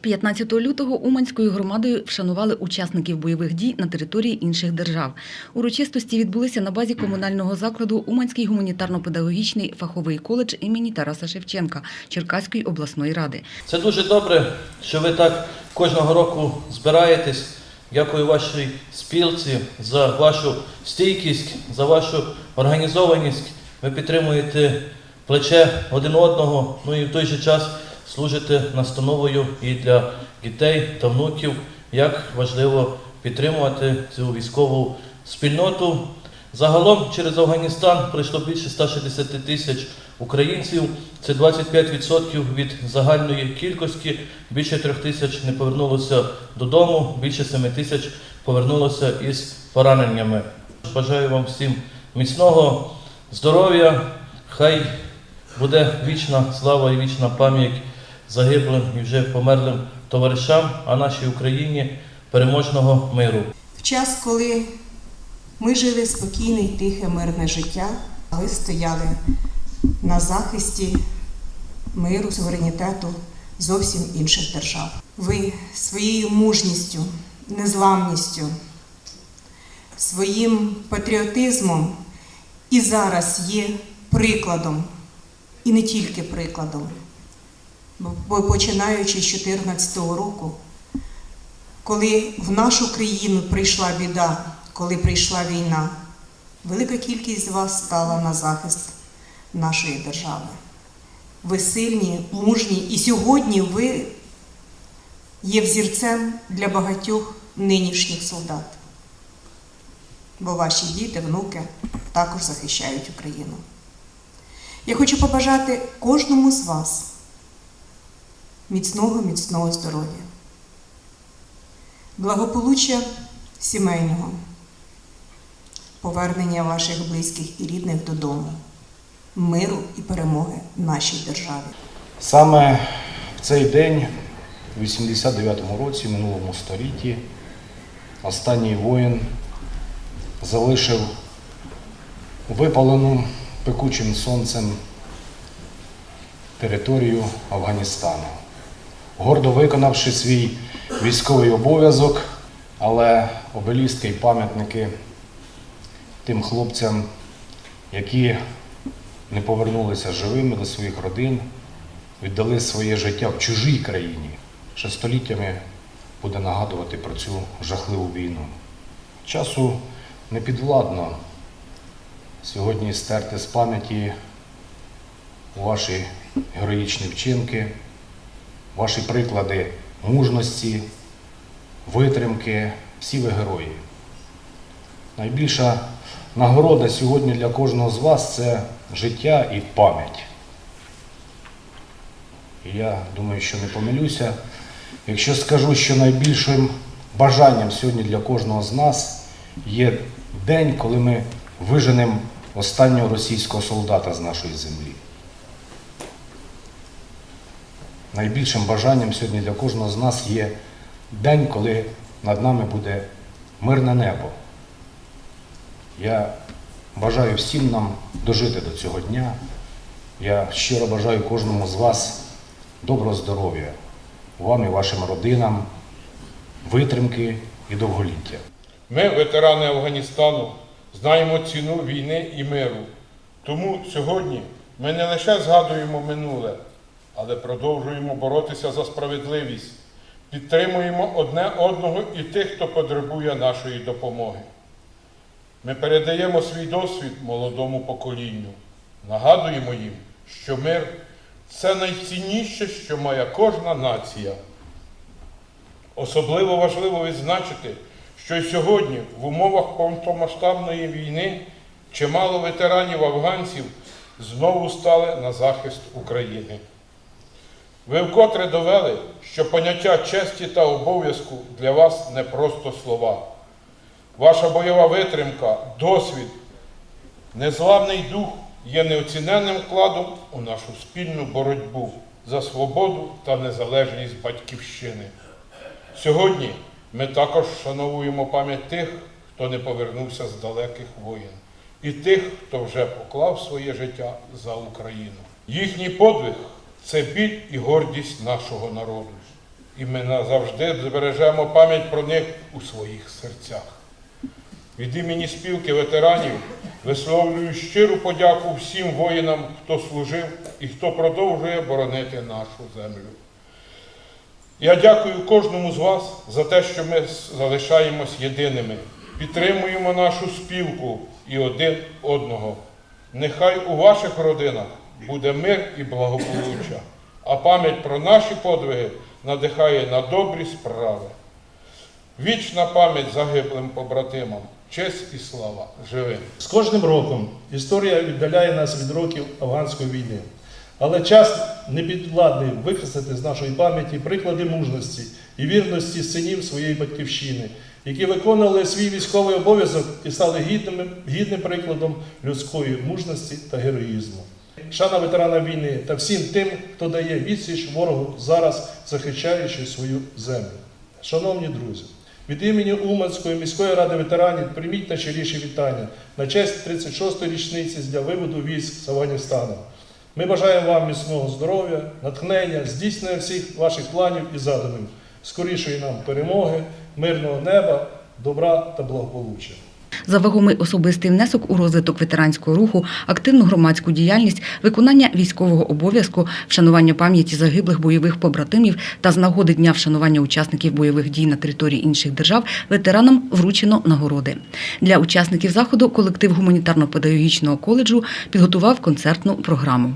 15 лютого Уманською громадою вшанували учасників бойових дій на території інших держав. Урочистості відбулися на базі комунального закладу Уманський гуманітарно-педагогічний фаховий коледж імені Тараса Шевченка Черкаської обласної ради. Це дуже добре, що ви так кожного року збираєтесь. Дякую вашій спілці за вашу стійкість, за вашу організованість. Ви підтримуєте плече один одного, ну і в той же час служите настановою і для дітей та внуків, як важливо підтримувати цю військову спільноту. Загалом через Афганістан пройшло більше 160 тисяч українців. Це 25% від загальної кількості. Більше трьох тисяч не повернулося додому, більше 7 тисяч повернулося із пораненнями. Бажаю вам всім міцного здоров'я. Хай буде вічна слава і вічна пам'ять загиблим і вже померлим товаришам, а нашій Україні переможного миру. В час, коли ми жили спокійне і тихе мирне життя, ви стояли на захисті миру, суверенітету зовсім інших держав. Ви своєю мужністю, незламністю, своїм патріотизмом і зараз є прикладом, і не тільки прикладом. Бо починаючи з 2014 року, коли в нашу країну прийшла біда, коли прийшла війна, велика кількість з вас стала на захист нашої держави. Ви сильні, мужні, і сьогодні ви є взірцем для багатьох нинішніх солдат. Бо ваші діти, внуки також захищають Україну. Я хочу побажати кожному з вас міцного, міцного здоров'я. Благополуччя сімейного, повернення ваших близьких і рідних додому, миру і перемоги нашій державі. Саме в цей день, у 89-му році, минулому столітті, останній воїн залишив випалену пекучим сонцем територію Афганістану, гордо виконавши свій військовий обов'язок, але обелістки і пам'ятники тим хлопцям, які не повернулися живими до своїх родин, віддали своє життя в чужій країні, ще століттями буде нагадувати про цю жахливу війну. Часу не підвладно сьогодні стерти з пам'яті ваші героїчні вчинки, ваші приклади мужності, витримки, всі ви герої. Найбільша нагорода сьогодні для кожного з вас це життя і пам'ять. І я думаю, що не помилюся, якщо скажу, що найбільшим бажанням сьогодні для кожного з нас є день, коли ми виженемо останнього російського солдата з нашої землі. Найбільшим бажанням сьогодні для кожного з нас є день, коли над нами буде мирне небо. Я бажаю всім нам дожити до цього дня. Я щиро бажаю кожному з вас доброго здоров'я, вам і вашим родинам, витримки і довголіття. Ми, ветерани Афганістану, знаємо ціну війни і миру. Тому сьогодні ми не лише згадуємо минуле, але продовжуємо боротися за справедливість, підтримуємо одне одного і тих, хто потребує нашої допомоги. Ми передаємо свій досвід молодому поколінню, нагадуємо їм, що мир це найцінніше, що має кожна нація. Особливо важливо відзначити, що й сьогодні в умовах повномасштабної війни чимало ветеранів афганців знову стали на захист України. Ви вкотре довели, що поняття честі та обов'язку для вас не просто слова. Ваша бойова витримка, досвід, незламний дух є неоціненним вкладом у нашу спільну боротьбу за свободу та незалежність батьківщини. Сьогодні ми також вшановуємо пам'ять тих, хто не повернувся з далеких воєн, і тих, хто вже поклав своє життя за Україну. Їхній подвиг це біль і гордість нашого народу. і ми назавжди збережемо пам'ять про них у своїх серцях. Від імені спілки ветеранів висловлюю щиру подяку всім воїнам, хто служив і хто продовжує боронити нашу землю. Я дякую кожному з вас за те, що ми залишаємось єдиними, підтримуємо нашу спілку і один одного. Нехай у ваших родинах буде мир і благополуччя, а пам'ять про наші подвиги надихає на добрі справи. Вічна пам'ять загиблим побратимам, честь і слава живим. З кожним роком історія віддаляє нас від років афганської війни. Але час не підвладний викреслити з нашої пам'яті приклади мужності і вірності синів своєї батьківщини, які виконували свій військовий обов'язок і стали гідним, гідним прикладом людської мужності та героїзму. Шана ветерана війни та всім тим, хто дає відсіч ворогу зараз, захищаючи свою землю. Шановні друзі, від імені Уманської міської ради ветеранів прийміть найщиріші вітання на честь 36-ї річниці з дня виводу військ з Афганістану. Ми бажаємо вам міцного здоров'я, натхнення, здійснення всіх ваших планів і задумів, скорішої нам перемоги, мирного неба, добра та благополуччя. За вагомий особистий внесок у розвиток ветеранського руху, активну громадську діяльність, виконання військового обов'язку, вшанування пам'яті загиблих бойових побратимів та з нагоди дня вшанування учасників бойових дій на території інших держав ветеранам вручено нагороди. Для учасників заходу колектив гуманітарно-педагогічного коледжу підготував концертну програму.